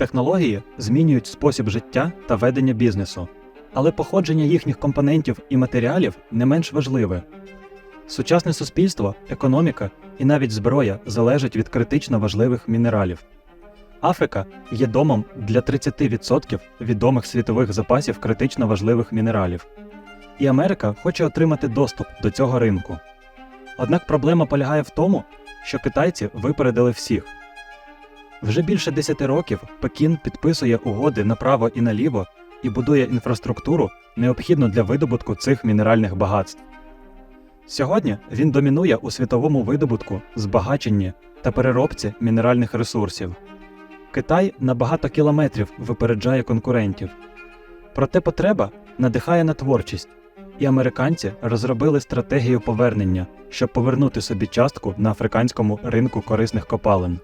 Технології змінюють спосіб життя та ведення бізнесу, але походження їхніх компонентів і матеріалів не менш важливе. Сучасне суспільство, економіка і навіть зброя залежать від критично важливих мінералів. Африка є домом для 30% відомих світових запасів критично важливих мінералів. І Америка хоче отримати доступ до цього ринку. Однак проблема полягає в тому, що китайці випередили всіх. Вже більше 10 років Пекін підписує угоди направо і наліво і будує інфраструктуру, необхідну для видобутку цих мінеральних багатств. Сьогодні він домінує у світовому видобутку, збагаченні та переробці мінеральних ресурсів. Китай на багато кілометрів випереджає конкурентів. Проте потреба надихає на творчість, і американці розробили стратегію повернення, щоб повернути собі частку на африканському ринку корисних копалин.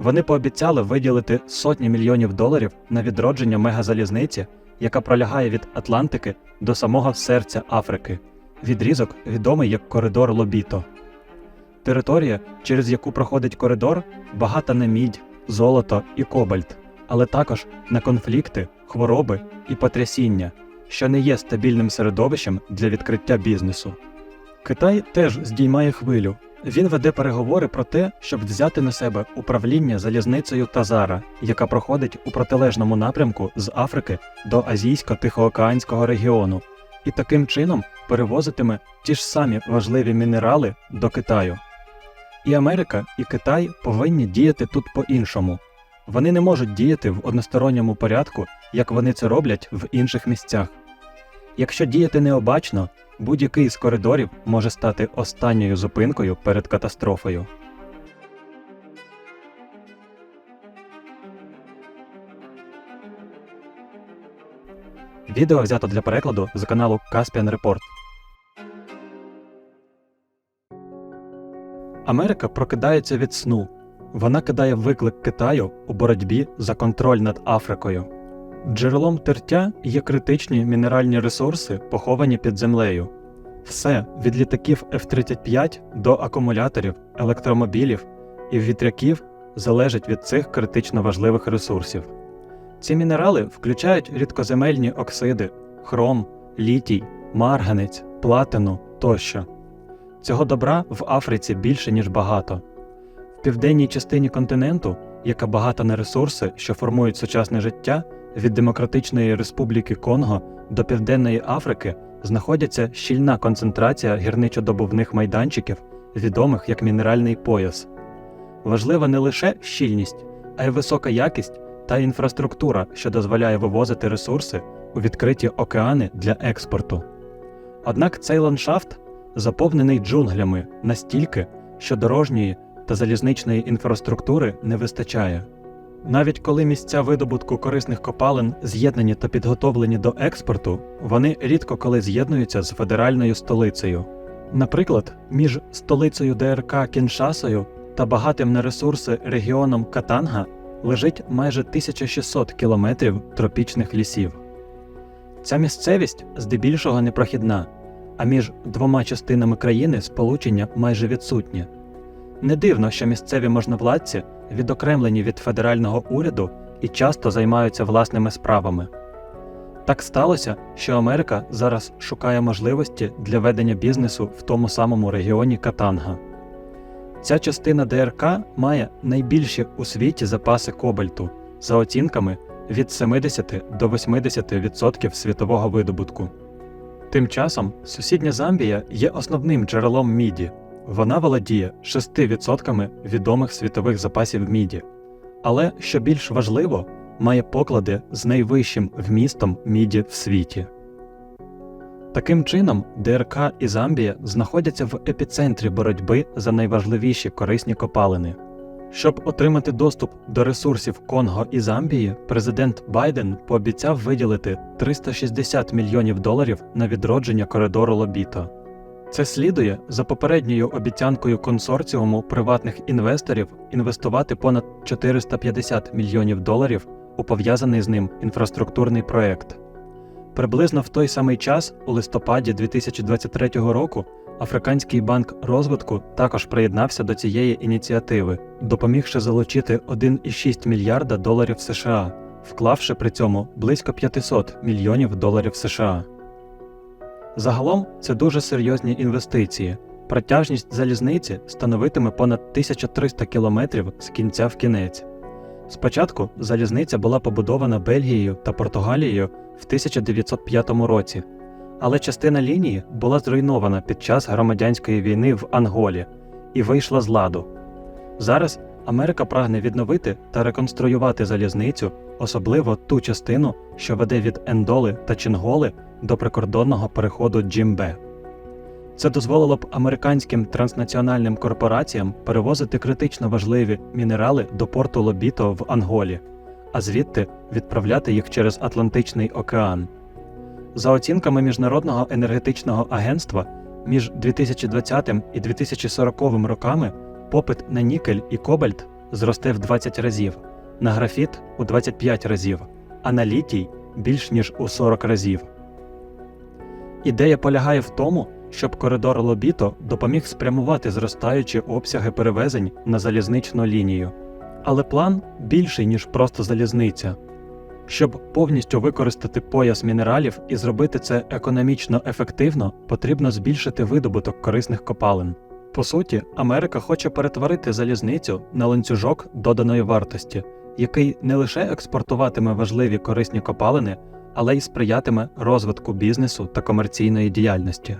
Вони пообіцяли виділити сотні мільйонів доларів на відродження мегазалізниці, яка пролягає від Атлантики до самого серця Африки. Відрізок відомий як коридор Лобіто. Територія, через яку проходить коридор, багата на мідь, золото і кобальт, але також на конфлікти, хвороби і потрясіння, що не є стабільним середовищем для відкриття бізнесу. Китай теж здіймає хвилю. Він веде переговори про те, щоб взяти на себе управління залізницею Тазара, яка проходить у протилежному напрямку з Африки до Азійсько-Тихоокеанського регіону, і таким чином перевозитиме ті ж самі важливі мінерали до Китаю. І Америка, і Китай повинні діяти тут по-іншому. Вони не можуть діяти в односторонньому порядку, як вони це роблять в інших місцях. Якщо діяти необачно, будь-який з коридорів може стати останньою зупинкою перед катастрофою. Відео взято для перекладу з каналу Caspian Report. Америка прокидається від сну. Вона кидає виклик Китаю у боротьбі за контроль над Африкою. Джерелом тертя є критичні мінеральні ресурси, поховані під землею. Все від літаків F-35 до акумуляторів, електромобілів і вітряків залежить від цих критично важливих ресурсів. Ці мінерали включають рідкоземельні оксиди, хром, літій, марганець, платину тощо. Цього добра в Африці більше, ніж багато. В південній частині континенту, яка багата на ресурси, що формують сучасне життя, від Демократичної Республіки Конго до Південної Африки знаходиться щільна концентрація гірничодобувних майданчиків, відомих як мінеральний пояс. Важлива не лише щільність, а й висока якість та інфраструктура, що дозволяє вивозити ресурси у відкриті океани для експорту. Однак цей ландшафт заповнений джунглями настільки, що дорожньої та залізничної інфраструктури не вистачає. Навіть коли місця видобутку корисних копалин з'єднані та підготовлені до експорту, вони рідко коли з'єднуються з федеральною столицею. Наприклад, між столицею ДРК Кіншасою та багатим на ресурси регіоном Катанга лежить майже 1600 кілометрів тропічних лісів. Ця місцевість здебільшого непрохідна, а між двома частинами країни сполучення майже відсутнє. Не дивно, що місцеві можновладці відокремлені від федерального уряду і часто займаються власними справами. Так сталося, що Америка зараз шукає можливості для ведення бізнесу в тому самому регіоні Катанга. Ця частина ДРК має найбільші у світі запаси кобальту за оцінками від 70 до 80% світового видобутку. Тим часом сусідня Замбія є основним джерелом міді. Вона володіє 6% відомих світових запасів міді, але, що більш важливо, має поклади з найвищим вмістом міді в світі. Таким чином, ДРК і Замбія знаходяться в епіцентрі боротьби за найважливіші корисні копалини. Щоб отримати доступ до ресурсів Конго і Замбії, президент Байден пообіцяв виділити 360 мільйонів доларів на відродження коридору Лобіто. Це слідує за попередньою обіцянкою консорціуму приватних інвесторів інвестувати понад 450 мільйонів доларів у пов'язаний з ним інфраструктурний проект. Приблизно в той самий час, у листопаді 2023 року, Африканський банк розвитку також приєднався до цієї ініціативи, допомігши залучити 1,6 мільярда доларів США, вклавши при цьому близько 500 мільйонів доларів США. Загалом це дуже серйозні інвестиції. Протяжність залізниці становитиме понад 1300 кілометрів з кінця в кінець. Спочатку залізниця була побудована Бельгією та Португалією в 1905 році, але частина лінії була зруйнована під час громадянської війни в Анголі і вийшла з ладу. Зараз Америка прагне відновити та реконструювати залізницю, особливо ту частину, що веде від Ендоли та Чінголи до прикордонного переходу Джімбе. Це дозволило б американським транснаціональним корпораціям перевозити критично важливі мінерали до порту Лобіто в Анголі, а звідти відправляти їх через Атлантичний океан. За оцінками Міжнародного енергетичного агентства, між 2020 і 2040 роками попит на нікель і кобальт зросте в 20 разів, на графіт у 25 разів, а на літій більш ніж у 40 разів. Ідея полягає в тому, щоб коридор Лобіто допоміг спрямувати зростаючі обсяги перевезень на залізничну лінію. Але план більший, ніж просто залізниця. Щоб повністю використати пояс мінералів і зробити це економічно ефективно, потрібно збільшити видобуток корисних копалин. По суті, Америка хоче перетворити залізницю на ланцюжок доданої вартості, який не лише експортуватиме важливі корисні копалини, але й сприятиме розвитку бізнесу та комерційної діяльності.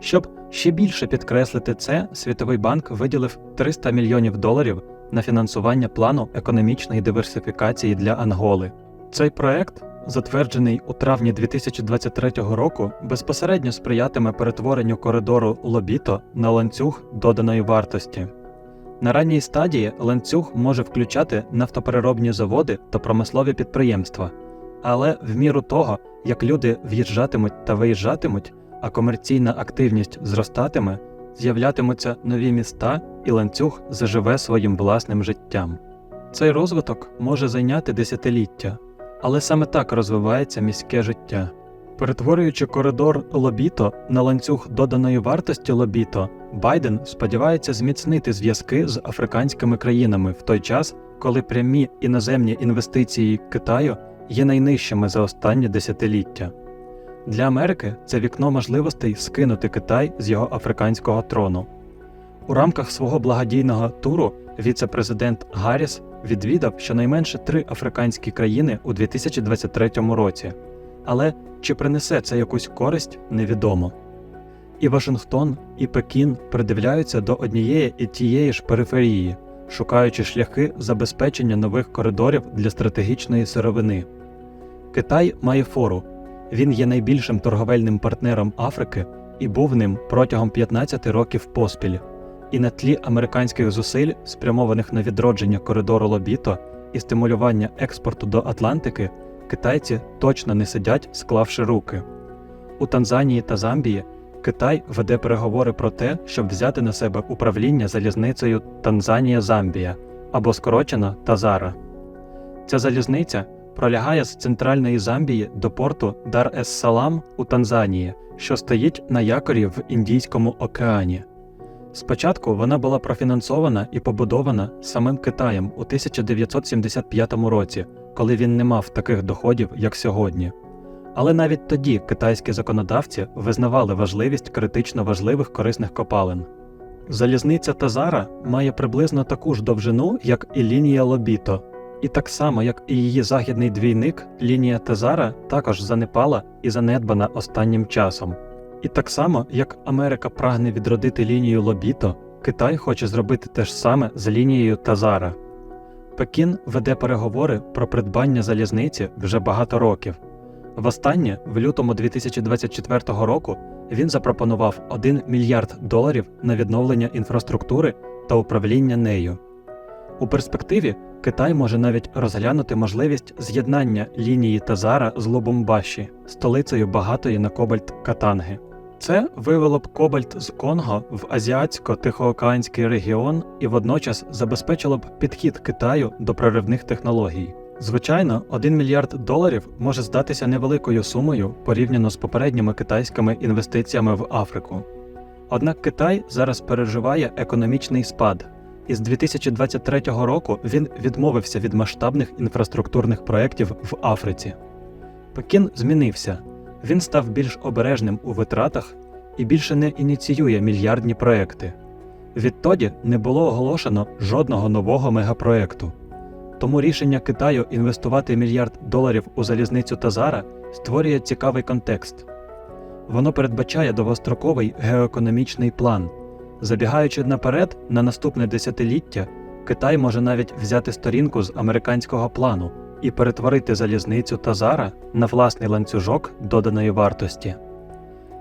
Щоб ще більше підкреслити це, Світовий банк виділив 300 мільйонів доларів на фінансування плану економічної диверсифікації для Анголи. Цей проект, затверджений у травні 2023 року, безпосередньо сприятиме перетворенню коридору Лобіто на ланцюг доданої вартості. На ранній стадії ланцюг може включати нафтопереробні заводи та промислові підприємства, але в міру того, як люди в'їжджатимуть та виїжджатимуть, а комерційна активність зростатиме, з'являтимуться нові міста і ланцюг заживе своїм власним життям. Цей розвиток може зайняти десятиліття, але саме так розвивається міське життя. Перетворюючи коридор Лобіто на ланцюг доданої вартості Лобіто, Байден сподівається зміцнити зв'язки з африканськими країнами в той час, коли прямі іноземні інвестиції Китаю є найнижчими за останні десятиліття. Для Америки це вікно можливостей скинути Китай з його африканського трону. У рамках свого благодійного туру віце-президент Гарріс відвідав щонайменше три африканські країни у 2023 році. Але чи принесе це якусь користь, невідомо. І Вашингтон, і Пекін придивляються до однієї і тієї ж периферії, шукаючи шляхи забезпечення нових коридорів для стратегічної сировини. Китай має фору. Він є найбільшим торговельним партнером Африки і був ним протягом 15 років поспіль. І на тлі американських зусиль, спрямованих на відродження коридору Лобіто і стимулювання експорту до Атлантики, китайці точно не сидять, склавши руки. У Танзанії та Замбії Китай веде переговори про те, щоб взяти на себе управління залізницею Танзанія-Замбія або скорочена Тазара. Ця залізниця пролягає з центральної Замбії до порту Дар-ес-Салам у Танзанії, що стоїть на якорі в Індійському океані. Спочатку вона була профінансована і побудована самим Китаєм у 1975 році, коли він не мав таких доходів, як сьогодні. Але навіть тоді китайські законодавці визнавали важливість критично важливих корисних копалин. Залізниця Тазара має приблизно таку ж довжину, як і лінія Лобіто, і так само, як і її західний двійник, лінія Тазара також занепала і занедбана останнім часом. І так само, як Америка прагне відродити лінію Лобіто, Китай хоче зробити те ж саме з лінією Тазара. Пекін веде переговори про придбання залізниці вже багато років. Востаннє, в лютому 2024 року, він запропонував 1 мільярд доларів на відновлення інфраструктури та управління нею. У перспективі Китай може навіть розглянути можливість з'єднання лінії Тазара з Лубумбаші, столицею багатої на кобальт Катанги. Це вивело б кобальт з Конго в азіатсько-тихоокеанський регіон і водночас забезпечило б підхід Китаю до проривних технологій. Звичайно, 1 мільярд доларів може здатися невеликою сумою порівняно з попередніми китайськими інвестиціями в Африку. Однак Китай зараз переживає економічний спад, і з 2023 року він відмовився від масштабних інфраструктурних проєктів в Африці. Пекін змінився, він став більш обережним у витратах і більше не ініціює мільярдні проекти. Відтоді не було оголошено жодного нового мегапроекту. Тому рішення Китаю інвестувати мільярд доларів у залізницю Тазара створює цікавий контекст. Воно передбачає довгостроковий геоекономічний план. Забігаючи наперед на наступне десятиліття, Китай може навіть взяти сторінку з американського плану і перетворити залізницю Тазара на власний ланцюжок доданої вартості.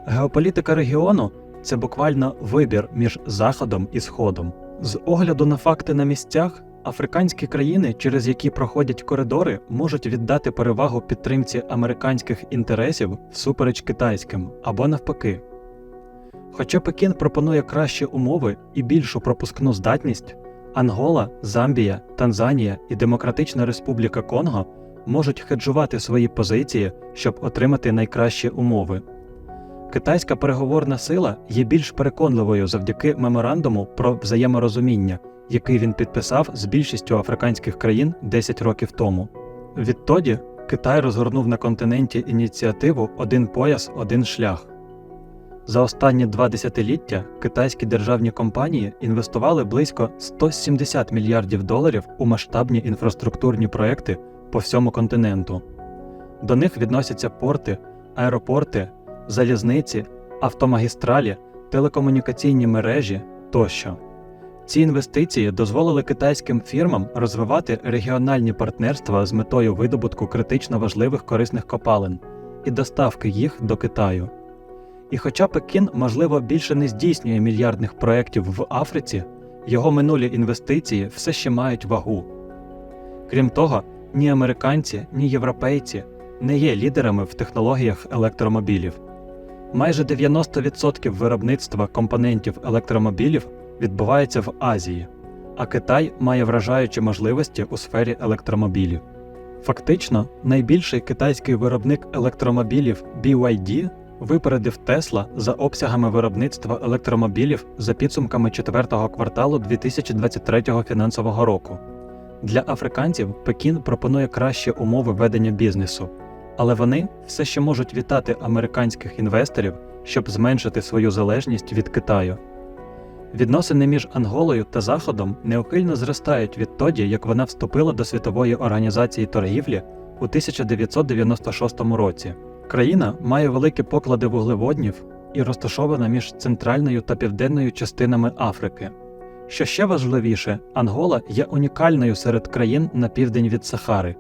Геополітика регіону це буквально вибір між Заходом і Сходом. З огляду на факти на місцях, африканські країни, через які проходять коридори, можуть віддати перевагу підтримці американських інтересів всупереч китайським або навпаки. Хоча Пекін пропонує кращі умови і більшу пропускну здатність, Ангола, Замбія, Танзанія і Демократична Республіка Конго можуть хеджувати свої позиції, щоб отримати найкращі умови. Китайська переговорна сила є більш переконливою завдяки меморандуму про взаєморозуміння, який він підписав з більшістю африканських країн 10 років тому. Відтоді Китай розгорнув на континенті ініціативу Один пояс, один шлях. За останні два десятиліття китайські державні компанії інвестували близько 170 мільярдів доларів у масштабні інфраструктурні проекти по всьому континенту. До них відносяться порти, аеропорти, залізниці, автомагістралі, телекомунікаційні мережі тощо. Ці інвестиції дозволили китайським фірмам розвивати регіональні партнерства з метою видобутку критично важливих корисних копалин і доставки їх до Китаю. І хоча Пекін, можливо, більше не здійснює мільярдних проєктів в Африці, його минулі інвестиції все ще мають вагу. Крім того, ні американці, ні європейці не є лідерами в технологіях електромобілів. Майже 90% виробництва компонентів електромобілів відбувається в Азії, а Китай має вражаючі можливості у сфері електромобілів. Фактично, найбільший китайський виробник електромобілів BYD випередив Тесла за обсягами виробництва електромобілів за підсумками четвертого кварталу 2023 фінансового року. Для африканців Пекін пропонує кращі умови ведення бізнесу, але вони все ще можуть вітати американських інвесторів, щоб зменшити свою залежність від Китаю. Відносини між Анголою та Заходом неухильно зростають відтоді, як вона вступила до Світової організації торгівлі у 1996 році. Країна має великі поклади вуглеводнів і розташована між центральною та південною частинами Африки. Що ще важливіше, Ангола є унікальною серед країн на південь від Сахари,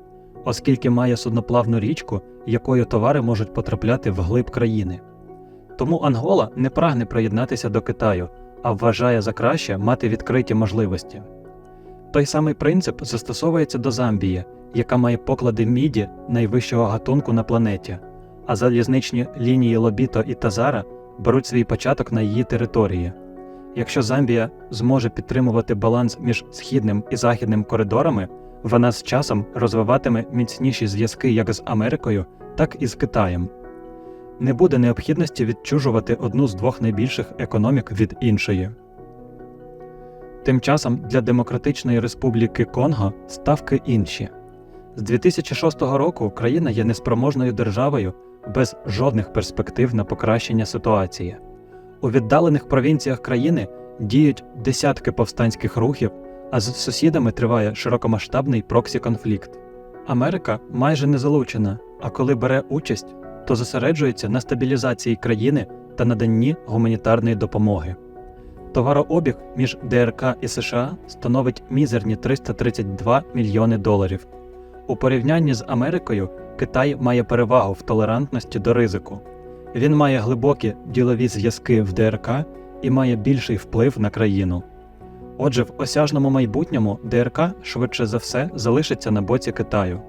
оскільки має судноплавну річку, якою товари можуть потрапляти в глиб країни. Тому Ангола не прагне приєднатися до Китаю, а вважає за краще мати відкриті можливості. Той самий принцип застосовується до Замбії, яка має поклади міді найвищого гатунку на планеті, а залізничні лінії Лобіто і Тазара беруть свій початок на її території. Якщо Замбія зможе підтримувати баланс між східним і західним коридорами, вона з часом розвиватиме міцніші зв'язки як з Америкою, так і з Китаєм. Не буде необхідності відчужувати одну з двох найбільших економік від іншої. Тим часом для Демократичної Республіки Конго ставки інші. З 2006 року країна є неспроможною державою без жодних перспектив на покращення ситуації. У віддалених провінціях країни діють десятки повстанських рухів, а з сусідами триває широкомасштабний проксі-конфлікт. Америка майже не залучена, а коли бере участь, то зосереджується на стабілізації країни та наданні гуманітарної допомоги. Товарообіг між ДРК і США становить мізерні 332 мільйони доларів. У порівнянні з Америкою Китай має перевагу в толерантності до ризику. Він має глибокі ділові зв'язки в ДРК і має більший вплив на країну. Отже, в осяжному майбутньому ДРК швидше за все залишиться на боці Китаю.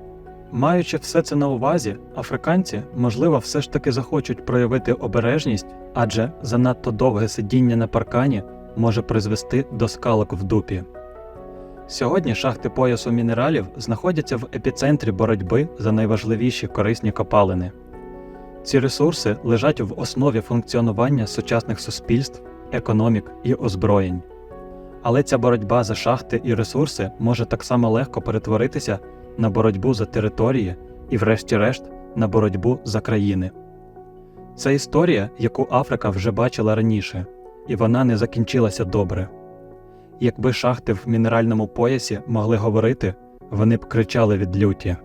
Маючи все це на увазі, африканці, можливо, все ж таки захочуть проявити обережність, адже занадто довге сидіння на паркані може призвести до скалок в дупі. Сьогодні шахти поясу мінералів знаходяться в епіцентрі боротьби за найважливіші корисні копалини. Ці ресурси лежать в основі функціонування сучасних суспільств економік і озброєнь. Але ця боротьба за шахти і ресурси може так само легко перетворитися на боротьбу за території і, врешті-решт, на боротьбу за країни. Це історія, яку Африка вже бачила раніше, і вона не закінчилася добре. Якби шахти в мінеральному поясі могли говорити, вони б кричали від люті.